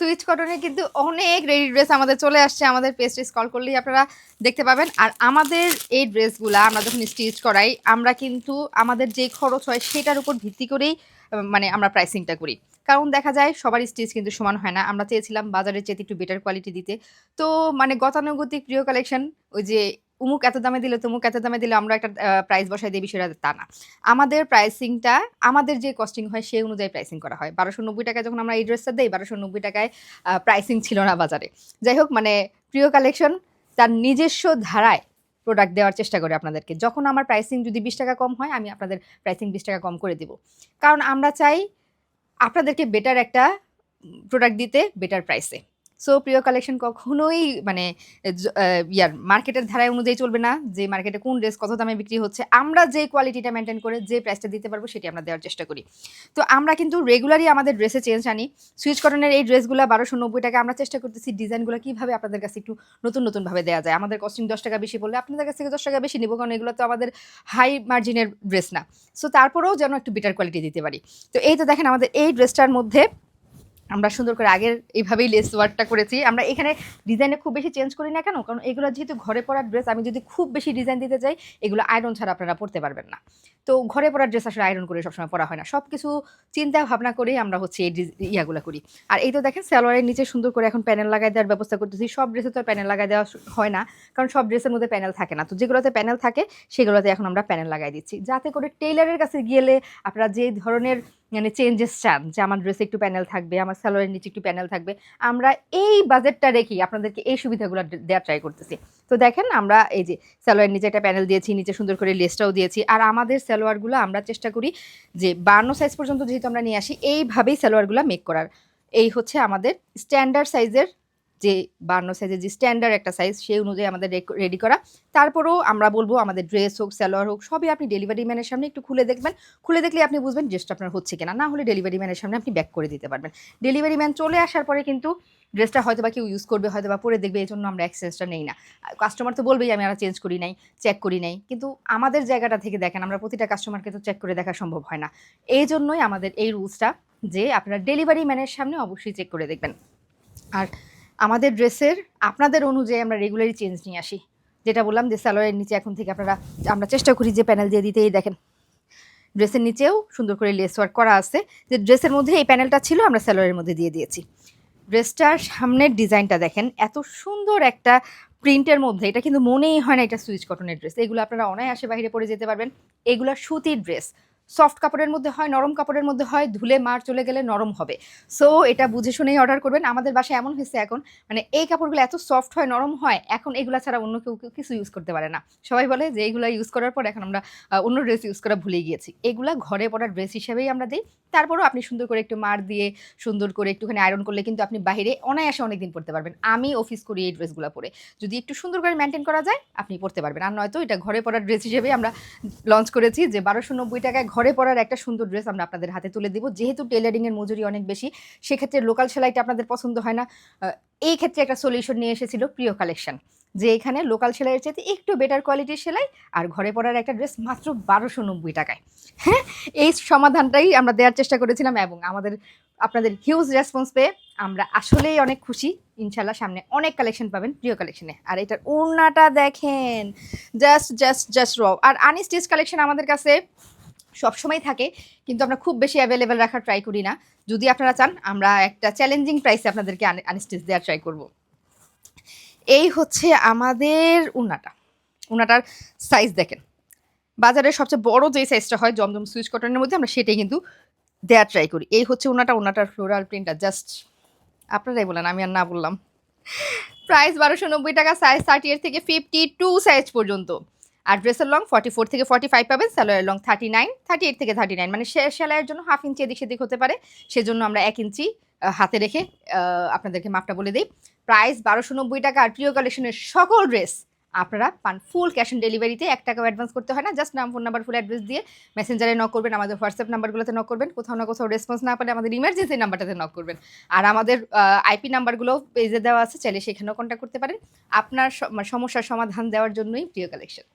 Switch কটনে কিন্তু অনেক ready dress আমাদের চলে আসছে, আমাদের পেজটি কল করলেই আপনারা দেখতে পাবেন। আর আমাদের এই ড্রেসগুলা আমরা যখন স্টিচ করাই, আমরা কিন্তু আমাদের যে খরচ হয় সেটার উপর ভিত্তি করেই মানে আমরা প্রাইসিংটা করি। কারণ দেখা যায় সবার স্টিচ কিন্তু সমান হয় না। আমরা চেয়েছিলাম বাজারের চেয়ে একটু বেটার কোয়ালিটি দিতে। তো মানে গতানুগতিক প্রিয় কালেকশন ওই যে উমুক এত দামে দিলে, তুমুক এত দামে দিলে, আমরা একটা প্রাইস বসাই দিই, বিষয়টা তা না। আমাদের প্রাইসিংটা আমাদের যে কস্টিং হয় সেই অনুযায়ী প্রাইসিং করা হয়। বারোশো নব্বই টাকায় যখন আমরা এই ড্রেসটা দিই, বারোশো নব্বই টাকায় প্রাইসিং ছিল না বাজারে। যাই হোক মানে প্রিয় কালেকশন তার নিজস্ব ধারায় প্রোডাক্ট দেওয়ার চেষ্টা করে আপনাদেরকে। যখন আমার প্রাইসিং যদি বিশ টাকা কম হয়, আমি আপনাদের প্রাইসিং বিশ টাকা কম করে দিব। কারণ আমরা চাই আপনাদেরকে বেটার একটা প্রোডাক্ট দিতে বেটার প্রাইসে সো প্রিয় কালেকশন কখনোই মানে ইয়ার মার্কেটের ধারায় অনুযায়ী চলবে না। যে মার্কেটে কোন ড্রেস কত দামে বিক্রি হচ্ছে, আমরা যে কোয়ালিটিটা মেনটেন করে, যে প্রাইসটা দিতে পারব, সেটি আমরা দেওয়ার চেষ্টা করি। তো আমরা কিন্তু রেগুলারই আমাদের ড্রেসে চেঞ্জ আনি। সুইচ কটনের এই ড্রেসগুলো বারোশো নব্বই টাকা আমরা চেষ্টা করতেছি ডিজাইনগুলো কীভাবে আপনাদের কাছে একটু নতুন নতুনভাবে দেওয়া যায়। আমাদের কস্টিং দশ টাকা বেশি বললে আপনাদের কাছ থেকে দশ টাকা বেশি নিব, কারণ এগুলো তো আমাদের হাই মার্জিনের ড্রেস না। সো তারপরেও যেন একটু বেটার কোয়ালিটি দিতে পারি। তো এই তো দেখেন আমাদের এই ড্রেসটার মধ্যে আমরা সুন্দর করে আগের এইভাবেই লেস ওয়ার্কটা করেছি। আমরা এখানে ডিজাইনে খুব বেশি চেঞ্জ করি না কেন? কারণ এগুলো যেহেতু ঘরে পরার ড্রেস আমি যদি খুব বেশি ডিজাইন দিতে চাই, এগুলো আয়রন ছাড়া আপনারা পরতে পারবেন না। তো ঘরে পরার ড্রেস আসলে আয়রন করে সবসময় পরা হয় না। সব কিছু চিন্তা ভাবনা করেই আমরা হচ্ছে এই ইয়াগুলো করি। আর এই তো দেখেন স্যালোয়ারের নিচে সুন্দর করে এখন প্যানেল লাগাই দেওয়ার ব্যবস্থা করতেছি। সব ড্রেসে তো প্যানেল লাগাই দেওয়া হয় না, কারণ সব ড্রেসের মধ্যে প্যানেল থাকে না। তো যেগুলোতে প্যানেল থাকে, সেগুলোতে এখন আমরা প্যানেল লাগাই দিচ্ছি। যাতে করে টেইলারের কাছে গেলে আপনারা যে ধরনের মানে চেঞ্জেস চান যে আমার ড্রেসে একটু প্যানেল থাকবে, আমার স্যালোয়ারের নিচে একটু প্যানেল থাকবে। আমরা এই বাজেটটা রেখেই আপনাদেরকে এই সুবিধাগুলো দেওয়ার ট্রাই করতেছি। তো দেখেন আমরা এই যে স্যালোয়ারের নিচে একটা প্যানেল দিয়েছি, নিচে সুন্দর করে লেসটাও দিয়েছি। আর আমাদের স্যালোয়ারগুলো আমরা চেষ্টা করি যে বান্ন সাইজ পর্যন্ত যেহেতু আমরা নিয়ে আসি, এইভাবেই স্যালোয়ারগুলো মেক করার। এই হচ্ছে আমাদের স্ট্যান্ডার্ড সাইজের যে বান্ন সাইজের যে স্ট্যান্ডার্ড একটা সাইজ সেই অনুযায়ী আমাদের রেডি করা। তারপরেও আমরা বলব আমাদের ড্রেস হোক সালোয়ার হোক, সবই আপনি ডেলিভারি ম্যানের সামনে একটু খুলে দেখবেন। খুলে দেখলে আপনি বুঝবেন ড্রেসটা আপনার হচ্ছে কিনা। না হলে ডেলিভারি ম্যানের সামনে আপনি ব্যাক করে দিতে পারবেন। ডেলিভারি ম্যান চলে আসার পরে কিন্তু ড্রেসটা হয়তো বা কেউ ইউজ করবে হয়তো বা পরে দেখবে এই জন্য আমরা এক্সচেঞ্জটা নেই না। কাস্টমার তো বলবেই, আমি আর চেঞ্জ করি নাই চেক করি নাই। কিন্তু আমাদের জায়গাটা থেকে দেখেন, আমরা প্রতিটা কাস্টমারকে তো চেক করে দেখা সম্ভব হয় না। এই জন্যই আমাদের এই রুলসটা যে আপনারা ডেলিভারি ম্যানের সামনে অবশ্যই চেক করে দেখবেন। আর আমাদের ড্রেসের আপনাদের অনুযায়ী আমরা রেগুলারই চেঞ্জ নিয়ে আসি। যেটা বললাম যে স্যালোয়ারের নিচে এখন থেকে আপনারা, আমরা চেষ্টা করি যে প্যানেল দিয়ে দিতেই দেখেন। ড্রেসের নিচেও সুন্দর করে লেস ওয়ার্ক করা আছে। যে ড্রেসের মধ্যে এই প্যানেলটা ছিল, আমরা স্যালোয়ারের মধ্যে দিয়ে দিয়েছি। ড্রেসটার সামনের ডিজাইনটা দেখেন, এত সুন্দর একটা প্রিন্টের মধ্যে। এটা কিন্তু মনেই হয় না এটা সুইচ কটনের ড্রেস এগুলো আপনারা অনায়াসে বাইরে পরে যেতে পারবেন। এগুলো সুতির ড্রেস সফট কাপড়ের মধ্যে হয়, নরম কাপড়ের মধ্যে হয়, ধুলে মার চলে গেলে নরম হবে। সো এটা বুঝে শুনেই অর্ডার করবেন। আমাদের বাসায় এমন হয়েছে এখন মানে এই কাপড়গুলো এত সফট হয়, নরম হয়, এখন এগুলো ছাড়া অন্য কেউ কিছু ইউজ করতে পারে না। সবাই বলে যে এইগুলো ইউজ করার পর এখন আমরা অন্য ড্রেস ইউজ করা ভুলে গিয়েছি। এগুলো ঘরে পরার ড্রেস হিসেবেই আমরা দিই। তারপরেও আপনি সুন্দর করে একটু মার দিয়ে সুন্দর করে একটুখানি আয়রন করলে কিন্তু আপনি বাইরে অনায়াসে অনেকদিন পড়তে পারবেন। আমি অফিস করি এই ড্রেসগুলো পরে। যদি একটু সুন্দর করে মেনটেন করা যায়, আপনি পড়তে পারবেন। আর নয়তো এটা ঘরে পরার ড্রেস হিসেবে আমরা লঞ্চ করেছি যে বারোশো নব্বই টাকায় ঘরে পরার একটা সুন্দর ড্রেস আমরা আপনাদের হাতে তুলে দেবো। যেহেতু টেলারিংয়ের মজুরি অনেক বেশি, সেক্ষেত্রে লোকাল সেলাইটা আপনাদের পছন্দ হয় না। এই ক্ষেত্রে একটা সলিউশন নিয়ে এসেছিল প্রিয় কালেকশন যে এখানে লোকাল সেলাইয়ের চাইতে একটু বেটার কোয়ালিটির সেলাই আর ঘরে পরার একটা ড্রেস মাত্র বারোশো নব্বই টাকায়। হ্যাঁ এই সমাধানটাই আমরা দেওয়ার চেষ্টা করেছিলাম এবং আমাদের, আপনাদের হিউজ রেসপন্স পেয়ে আমরা আসলেই অনেক খুশি। ইনশাল্লাহ সামনে অনেক কালেকশন পাবেন, প্রিয় কালেকশনে আর এটার ওড়নাটা দেখেন জাস্ট জাস্ট জাস্ট র আর আনস্টিচ কালেকশন আমাদের কাছে সবসময় থাকে, কিন্তু আমরা খুব বেশি অ্যাভেলেবেল রাখার ট্রাই করি না। যদি আপনারা চান, আমরা একটা চ্যালেঞ্জিং প্রাইসে আপনাদেরকে আনস্টিচ দেওয়ার ট্রাই করব। এই হচ্ছে আমাদের উনাটা উনাটার সাইজ দেখেন। বাজারের সবচেয়ে বড় যে সাইজটা হয় জমজম সুইচ কটনের মধ্যে, আমরা সেটাই কিন্তু দেওয়ার ট্রাই করি। এই হচ্ছে ওনাটা ওনাটার ফ্লোরাল প্রিন্টটা জাস্ট আপনারাই বলেন, আমি আর না বললাম। প্রাইস বারোশো নব্বই টাকা সাইজ থার্টি এইট থেকে ফিফটি টু সাইজ পর্যন্ত। আর ড্রেসের লং ফর্টি ফোর থেকে ফর্টি ফাইভ পাবেন স্যালোয়ারের long thirty nine thirty eight থেকে থার্টি নাইন মানে সেলাইয়ের জন্য হাফ ইঞ্চি এদিক সেদিক হতে পারে। সেজন্য আমরা এক ইঞ্চি হাতে রেখে আপনাদেরকে মাপটা বলে দিই। প্রাইস বারোশো নব্বই টাকা আর প্রিয় কালেকশনের সকল ড্রেস আপনারা পান ফুল ক্যাশ অন ডেলিভারিতে, এক টাকাও অ্যাডভান্স করতে হয় না। জাস্ট নাম, ফোন নাম্বার, ফুল অ্যাড্রেস দিয়ে মেসেঞ্জারে নক করবেন, আমাদের হোয়াটসঅ্যাপ নাম্বারগুলোতে নক করবেন। কোথাও না কোথাও রেসপন্স না পেলে আমাদের ইমার্জেন্সি নাম্বারটাতে নক করবেন। আর আমাদের আইপি নাম্বারগুলো পেজে দেওয়া আছে, চাইলে সেখানেও কন্ট্যাক্ট করতে পারেন। আপনার সমস্যার সমাধান দেওয়ার জন্যই প্রিয় কালেকশন।